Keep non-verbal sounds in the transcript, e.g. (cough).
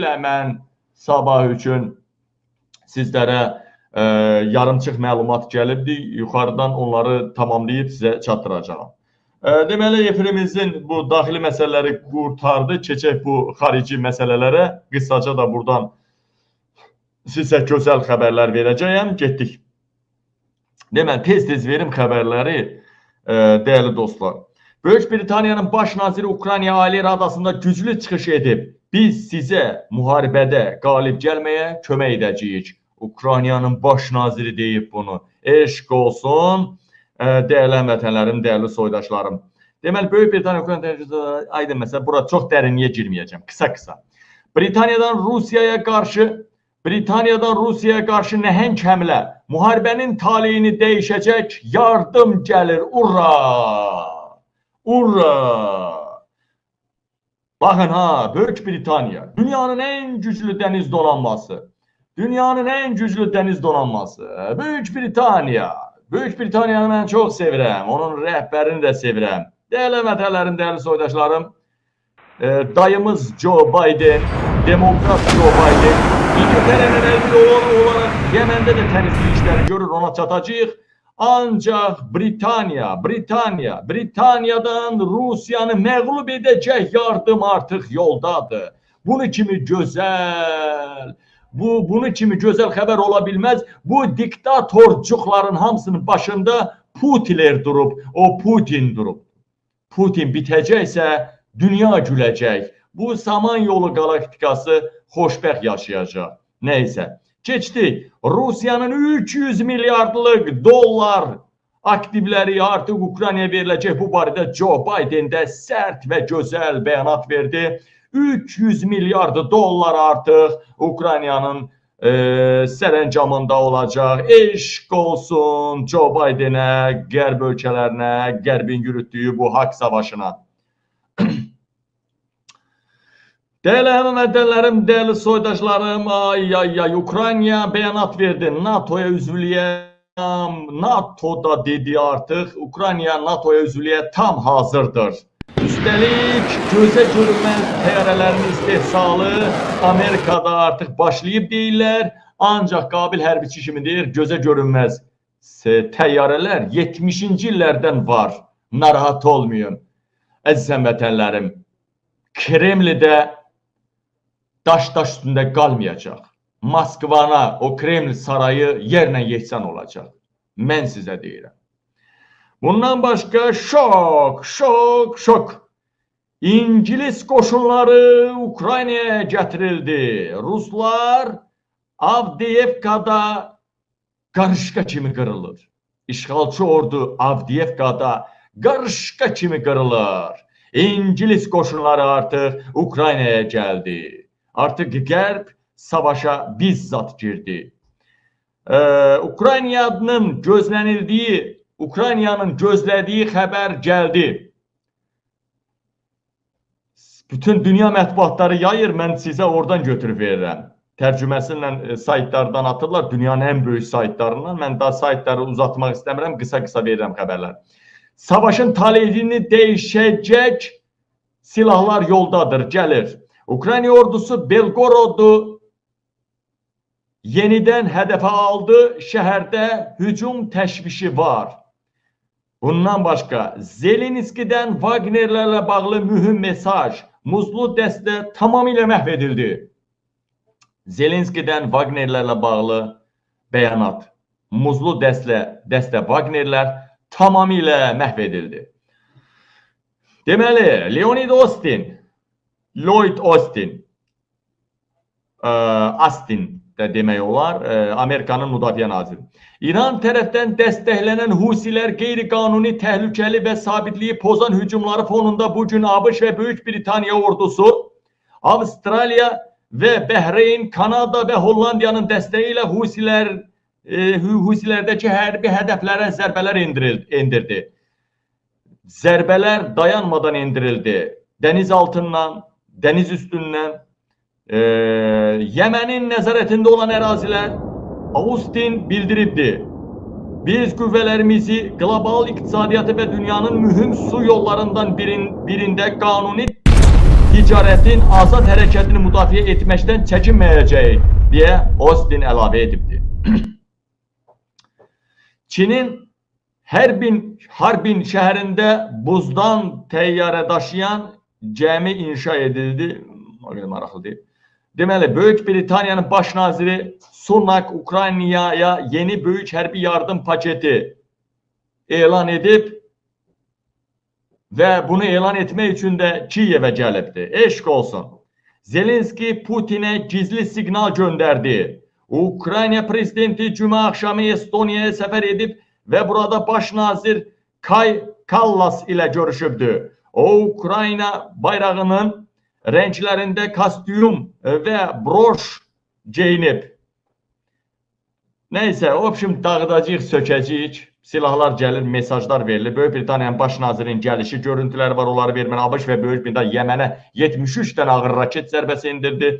ilə mən sabah üçün sizlərə e, yarımçıq məlumat gəlibdi. Yuxarıdan onları tamamlayıb sizə çatdıracağam. E, deməli efirimizin bu daxili məsələləri qurtardı. Keçək bu xarici məsələlərə. Qısaca da buradan sizə gözəl xəbərlər verəcəyəm. Getdik. Deməli tez-tez verim xəbərləri e, dəyərli dostlar. Böyük Britaniyanın baş naziri Ukrayna Ali Radasında güclü çıxış edib. Biz sizə müharibədə qalib gəlməyə kömək edəcəyik. Ukraynanın baş naziri deyib bunu. Eşq olsun, e, dəyərli həmvətənlərim, dəyərli soydaşlarım. Deməli, Böyük Britaniya Ukrayna tərəfində aydın məsələ. Bura çox dərinliyə girməyəcəm. Qısa-qısa. Britaniyadan Rusiyaya qarşı Britaniyadan Rusiyaya qarşı nəhəng həmlə müharibənin taleyini dəyişəcək yardım gəlir. Ura! Ura! Bakın ha, Büyük Britanya, dünyanın en güçlü deniz donanması. Dünyanın en güçlü deniz donanması. Büyük Britanya. Büyük Britaniyanı mən çox sevirəm. Onun rəhbərini də sevirəm. Dəyərli vətənlərim, dəyərli soydaşlarım, e, dayımız Joe Biden, demokrat Joe Biden, İngiltere'nin elçisi olarak Yemen'de de temizlik işleri görür, ona çatacağıq. Ancaq Britaniya, Britaniya, Britaniyadan Rusiyanı məğlub edəcək yardım artıq yoldadır. Bunu kimi gözəl, bu bunu kimi gözəl xəbər ola bilməz. Bu diktatorcuqların hamısının başında Putiner durub, o Putin durub. Putin bitəcəksə dünya güləcək. Bu Samanyolu galaktikası xoşbəxt yaşayacaq. Nəysə. Keçdik. Rusiyanın 300 milyardlıq dollar aktivləri artıq Ukraynaya veriləcək. Bu barədə Joe Biden də sərt və gözəl bəyanat verdi. 300 milyard dollar artıq Ukraynanın e, sərəncamında olacaq. Eşq olsun Joe Bidenə, qərb ölkələrinə, qərbin yürütdüyü bu haqq savaşına. Değerli həmvətənlərim, değerli soydaşlarım, ay ay ay Ukrayna bəyanat verdi. NATO'ya üzvlüyə NATO da dedi artıq Ukrayna NATO'ya üzvlüyə tam hazırdır. Üstəlik gözə görünməz təyyarələrin istehsalı Amerikada artıq başlayıb deyirlər. Ancaq qabil hərbiçi kimi deyir, gözə görünməz təyyarələr 70-ci illərdən var. Narahat olmayın. Əziz həmvətənlərim, Kremldə daş daş üstündə qalmayacaq. Moskvana, o Kreml sarayı yerlə yeksan olacaq. Mən sizə deyirəm. Bundan başqa şok, şok, şok. İngilis qoşunları Ukraynaya gətirildi. Ruslar Avdiyevkada qarışqa kimi qırılır. İşğalçı ordu Avdiyevkada qarışqa kimi qırılır. İngilis qoşunları artıq Ukraynaya gəldi. Artıq Qərb savaşa bizzat girdi. Ee, Ukraynanın gözlənildiyi, Ukraynanın gözlədiyi xəbər gəldi. Bütün dünya mətbuatları yayır, mən sizə oradan götürüb verirəm. Tərcüməsilə e, saytlardan atırlar, dünyanın ən böyük saytlarından. Mən daha saytları uzatmaq istəmirəm, qısa-qısa verirəm xəbərlər. Savaşın taleyini dəyişəcək silahlar yoldadır, gəlir. Ukrayna ordusu Belgorodu yenidən hədəfə aldı. Şəhərdə hücum təşvişi var. Bundan başqa Zelenskidən Wagnerlərlə bağlı mühüm mesaj, muzlu dəstə tamamilə məhv edildi. Zelenskidən Wagnerlərlə bağlı bəyanat, muzlu dəstə, dəstə Wagnerlər tamamilə məhv edildi. Deməli, Leonid Austin, Lloyd Austin, ə, Austin də demək olar, ə, Amerikanın müdafiə naziri. İran tərəfdən dəstəklənən Husilər qeyri-qanuni, təhlükəli və sabitliyi pozan hücumları fonunda bu gün ABŞ və Böyük Britaniya ordusu Avstraliya və Bəhreyn, Kanada və Hollandiyanın dəstəyi ilə Husilər e, Husilərdəki hərbi hədəflərə zərbələr endirdi. Zərbələr dayanmadan endirildi. Dəniz altından, dəniz üstündən, e, Yemen'in nəzarətində olan ərazilər Austin bildiribdi. Biz qüvvələrimizi qlobal iqtisadiyyatı və dünyanın mühüm su yollarından birin, birində qanuni ticaretin azad hərəkətini müdafiə etməkdən çəkinməyəcək deyə Austin əlavə edibdi. (clears throat) Çinin Hərbin Harbin şəhərində buzdan təyyarə daşıyan gəmi inşa edildi. O qədər maraqlıdır. Deməli, Böyük Britaniyanın baş naziri Sunak Ukraynaya yeni böyük hərbi yardım paketi elan edib və bunu elan etmək üçün də Kiyevə gəlibdi. Eşq olsun. Zelenski Putinə gizli siqnal göndərdi. Ukrayna prezidenti cümə axşamı Estoniyaya səfər edib və burada baş nazir Kay Kallas ilə görüşübdü. o Ukrayna bayrağının renklerinde kastyum e, ve broş geyinib. Neyse, opşim dağıdacağıq, sökəcəyik. Silahlar gəlir, mesajlar verilir. Böyük Britaniyanın baş nazirinin gəlişi görüntüləri var, onları vermən ABŞ və Böyük Britaniya Yəmənə 73 dənə ağır raket zərbəsi indirdi.